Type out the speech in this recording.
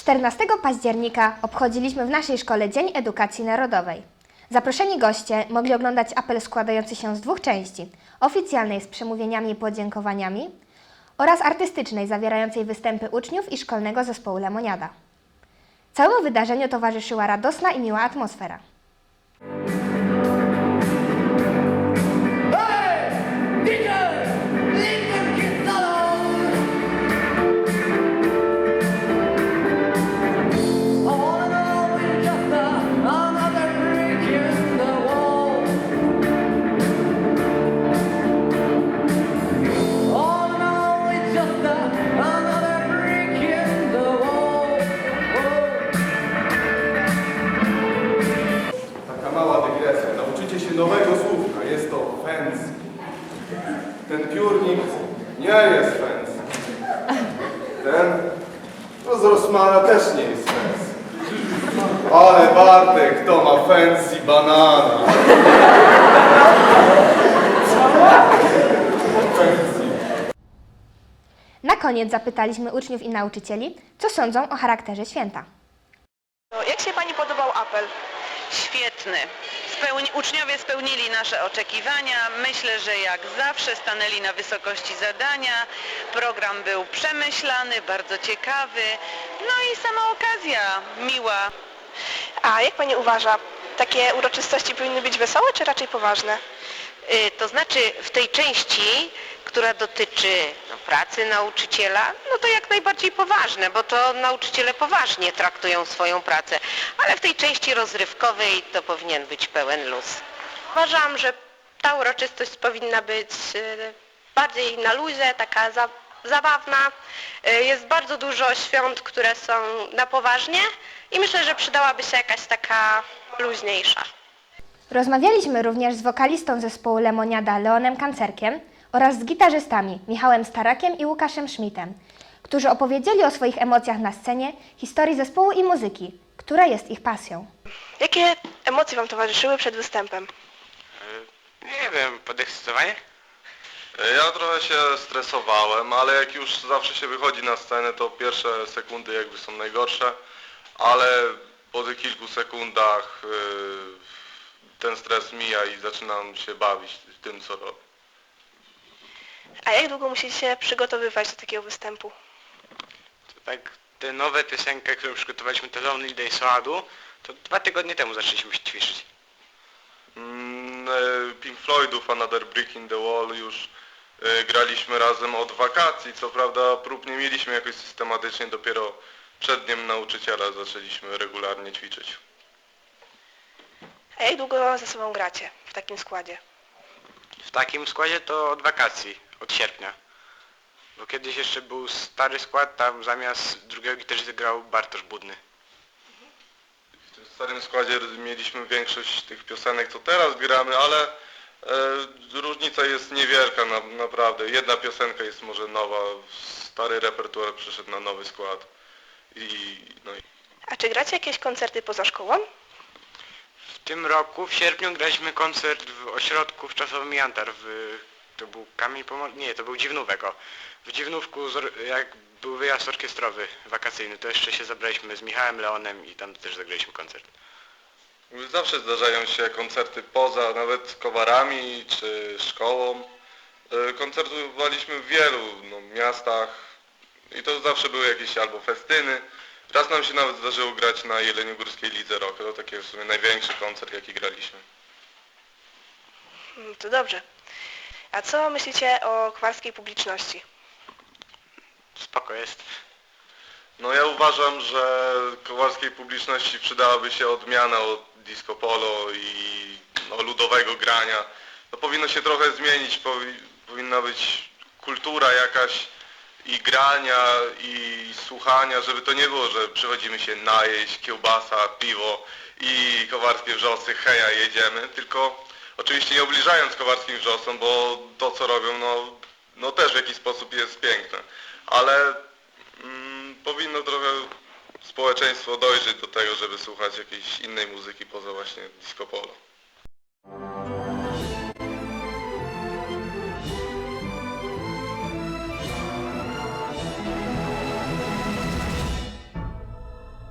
14 października obchodziliśmy w naszej szkole Dzień Edukacji Narodowej. Zaproszeni goście mogli oglądać apel składający się z dwóch części: oficjalnej z przemówieniami i podziękowaniami oraz artystycznej zawierającej występy uczniów i szkolnego zespołu Lemoniada. Całemu wydarzeniu towarzyszyła radosna i miła atmosfera. Ten piórnik nie jest fancy. Ten no z Rossmana też nie jest fancy. Ale Bartek, to ma fancy banana. Na koniec zapytaliśmy uczniów i nauczycieli, co sądzą o charakterze święta. No, Jak się Pani podobał apel? Świetny. Spełni, uczniowie spełnili nasze oczekiwania. Myślę, że jak zawsze stanęli na wysokości zadania. Program był przemyślany, bardzo ciekawy. No i sama okazja miła. A jak Pani uważa, takie uroczystości powinny być wesołe czy raczej poważne? Y, To znaczy w tej części, która dotyczy pracy nauczyciela, no to jak najbardziej poważne, bo to nauczyciele poważnie traktują swoją pracę, ale w tej części rozrywkowej to powinien być pełen luz. Uważam, że ta uroczystość powinna być y, bardziej na luzie, taka za, zabawna. Y, Jest bardzo dużo świąt, które są na poważnie i myślę, że przydałaby się jakaś taka luźniejsza. Rozmawialiśmy również z wokalistą zespołu Lemoniada Leonem Kancerkiem oraz z gitarzystami Michałem Starakiem i Łukaszem Schmidtem, którzy opowiedzieli o swoich emocjach na scenie, historii zespołu i muzyki, która jest ich pasją. Jakie emocje Wam towarzyszyły przed występem? Nie wiem, podekscytowanie? Ja trochę się stresowałem, ale jak już zawsze się wychodzi na scenę, to pierwsze sekundy jakby są najgorsze, ale po tych kilku sekundach yy, ten stres mija i zaczynam się bawić tym, co robię. A jak długo musicie się przygotowywać do takiego występu? To tak, te nowe piosenki, które przygotowaliśmy, te Lonely Day Soadu, to dwa tygodnie temu zaczęliśmy się ćwiczyć. Mm, e, Pink Floydów Another Brick in the Wall już e, graliśmy razem od wakacji, co prawda prób nie mieliśmy jakoś systematycznie, dopiero przed dniem nauczyciela zaczęliśmy regularnie ćwiczyć. A jak długo ze sobą gracie w takim składzie? W takim składzie to od wakacji, od sierpnia. Bo kiedyś jeszcze był stary skład, tam zamiast drugiego gitarzysty grał Bartosz Budny. W tym starym składzie mieliśmy większość tych piosenek, co teraz gramy, ale e, różnica jest niewielka na, naprawdę. Jedna piosenka jest może nowa, stary repertuar przeszedł na nowy skład. I, no i A czy gracie jakieś koncerty poza szkołą? W tym roku, w sierpniu, graliśmy koncert w ośrodku w czasowym Jantar. W, to był Kamień Pomor... Nie, to był Dziwnówek, o. W Dziwnówku, jak był wyjazd orkiestrowy wakacyjny, to jeszcze się zabraliśmy z Michałem Leonem i tam też zagraliśmy koncert. Zawsze zdarzają się koncerty poza nawet kowarami czy szkołą. E, Koncertowaliśmy w wielu no, miastach i to zawsze były jakieś albo festyny. Raz nam się nawet zdarzyło grać na Jeleniogórskiej Lidze Rock. To taki w sumie największy koncert jaki graliśmy. Mm, To dobrze. A co myślicie o kwarskiej publiczności? Spoko jest. No ja uważam, że kowalskiej publiczności przydałaby się odmiana od disco polo i no, ludowego grania. No powinno się trochę zmienić, powi powinna być kultura jakaś i grania i słuchania, żeby to nie było, że przychodzimy się najeść, kiełbasa, piwo i kowarskie wrzosy, heja, jedziemy, tylko oczywiście nie obliżając kowarskim wrzosom, bo to co robią, no, no też w jakiś sposób jest piękne, ale mm, powinno trochę społeczeństwo dojrzeć do tego, żeby słuchać jakiejś innej muzyki poza właśnie disco polo.